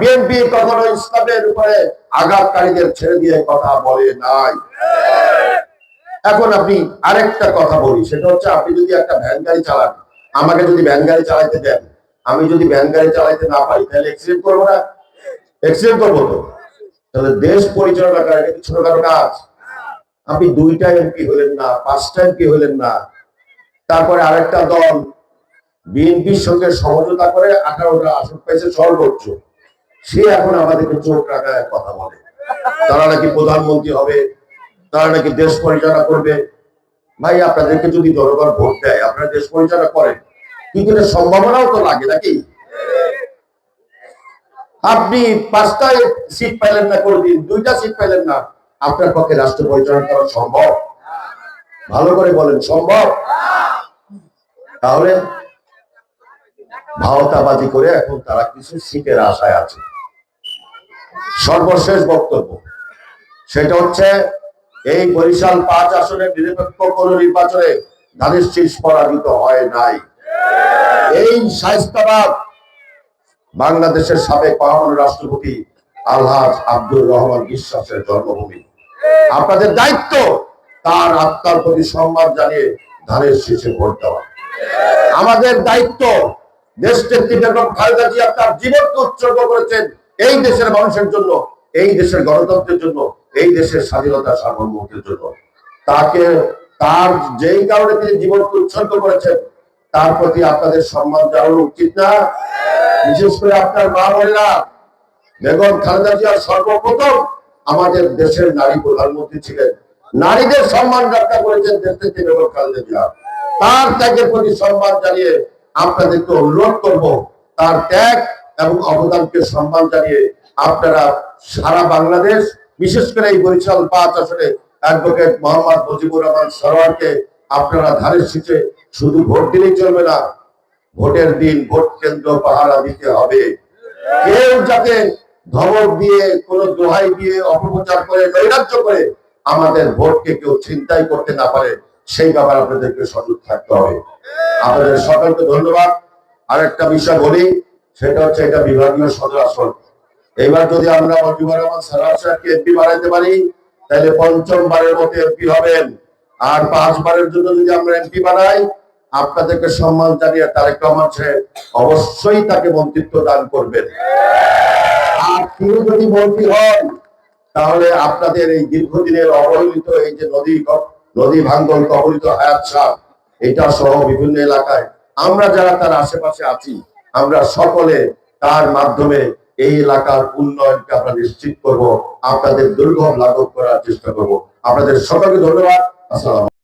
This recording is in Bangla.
বিএনপি কখনো ইসলামের উপরে আঘাতকারীদের ছেড়ে দিয়ে কথা বলে নাই। এখন আপনি আরেকটা কথা বলি, সেটা হচ্ছে আপনি যদি একটা ভ্যান গাড়ি চালান, আমাকে যদি ভ্যান গাড়ি চালাইতে দেন, আমি যদি ভ্যান গাড়ি চালাইতে না পারি, তাহলে অ্যাক্সিডেন্ট করব না? অ্যাক্সিডেন্ট করব তো? তাহলে দেশ পরিচালনা করা এটা ছোটখাটো কাজ? আপনি দুইটা এমপি হলেন না, পাঁচটা এমপি হলেন না। তারপরে আরেকটা দল বিএনপির সঙ্গে সমঝোতা করে আঠারোটা আসন পেয়েছে সর্বোচ্চ। সে এখন আমাদেরকে চোখ রাখায় কথা বলে। তারা নাকি প্রধানমন্ত্রী হবে, তারা নাকি দেশ পরিচালনা করবে। ভাই, আপনাদেরকে যদি জনগণ ভোট দেয়, আপনারা দেশ পরিচালনা করেন। কিন্তু সম্ভাবনাও তো লাগে নাকি? আপনি পাঁচটা সিট পাইলেন না করে দিন, দুইটা সিট পাইলেন না, আপনার পক্ষে রাষ্ট্র পরিচালনা করা সম্ভব? ভালো করে বলেন, সম্ভব? তাহলে ভাওতাবাজি করে এখন তারা কিছু সিটের আশায় আছে। সর্বশেষ বক্তব্য। সেটা হচ্ছে, এই বরিশাল পাঁচ আসনের নিরপেক্ষ কোন নির্বাচনে ধানের পরাজিত হয় নাই। এই শায়স্তাবাদ বাংলাদেশের সাবেক মহামান্য রাষ্ট্রপতি আলহাজ আব্দুর রহমান বিশ্বাসের জন্মভূমি। আপনাদের দায়িত্ব তার আত্মার প্রতি সম্মান জানিয়ে ধানের শীষে ভোট দেওয়া। আমাদের দায়িত্ব দেশ নেত্রী খালেদা জিয়া তার জীবনকে উৎসর্গ করেছেন এই দেশের মানুষের জন্য, এই দেশের গণতন্ত্রের জন্য, এই দেশের স্বাধীনতা সার্বভৌমত্বের জন্য। তাকে, তার যেই কারণে তিনি জীবনকে উৎসর্গ করেছেন, তার প্রতি আপনাদের সম্মান জানানো উচিত না। বিশেষ করে আপনার মা বোনেরা, বেগম খালেদা জিয়া সর্বপ্রথম আমাদের দেশের নারী প্রধানমন্ত্রী ছিলেন। নারীদের সম্মান রক্ষা করেছেন দেশ নেত্রী বেগম খালেদা জিয়া। তার ত্যাগের প্রতি সম্মান জানিয়ে আপনাদেরকে অনুরোধ করব, তার ত্যাগ এবং অবদানকে সম্মান জানিয়ে আপনারা সারা বাংলাদেশ, বিশেষ করে এই বরিশাল পাঁচ আসনে অ্যাডভোকেট মোহাম্মদ মুজিবুর রহমান সরোয়ারকে আপনারা ধারের শীতে শুধু ভোট দিলেই চলবে না, ভোটের দিন ভোট কেন্দ্র পাহারা দিতে হবে। কেউ যাতে ধমক দিয়ে, কোন দোহাই দিয়ে, অপপ্রচার করে, নৈরাজ্য করে আমাদের ভোটকে কেউ চিন্তাই করতে না পারে, সেই ব্যাপারে আপনাদেরকে সচেতন থাকতে হবে। আপনাদের সকলকে ধন্যবাদ। আর একটা বিষয় বলি সেটা হচ্ছে এটা বিভাগীয় সদর আসন। এবার যদি আমরা মজিবুর রহমান সারার সাহেবকে এমপি বানাইতে পারি, তাহলে পঞ্চমবারের মতো এমপি হবেন। আর পাঁচবারের জন্য যদি আমরা এমপি বানাই, আপনাদেরকে সম্মান জানিয়ে তারেক রহমান সাহেব অবশ্যই তাকে মন্ত্রিত্ব দান করবেন। আর তিনি যদি মন্ত্রী হন, তাহলে আপনাদের এই দীর্ঘদিনের অবহেলিত এই যে নদী নদী ভাঙ্গন কবলিত হায়াত সাহ এটা সহ বিভিন্ন এলাকায় আমরা যারা তার আশেপাশে আছি আমরা সকলে তার মাধ্যমে এই এলাকার উন্নয়নকে আমরা নিশ্চিত করব, আপনাদের দুর্গম লাঘব করার চেষ্টা করব। আপনাদের সকলকে ধন্যবাদ। আসসালাম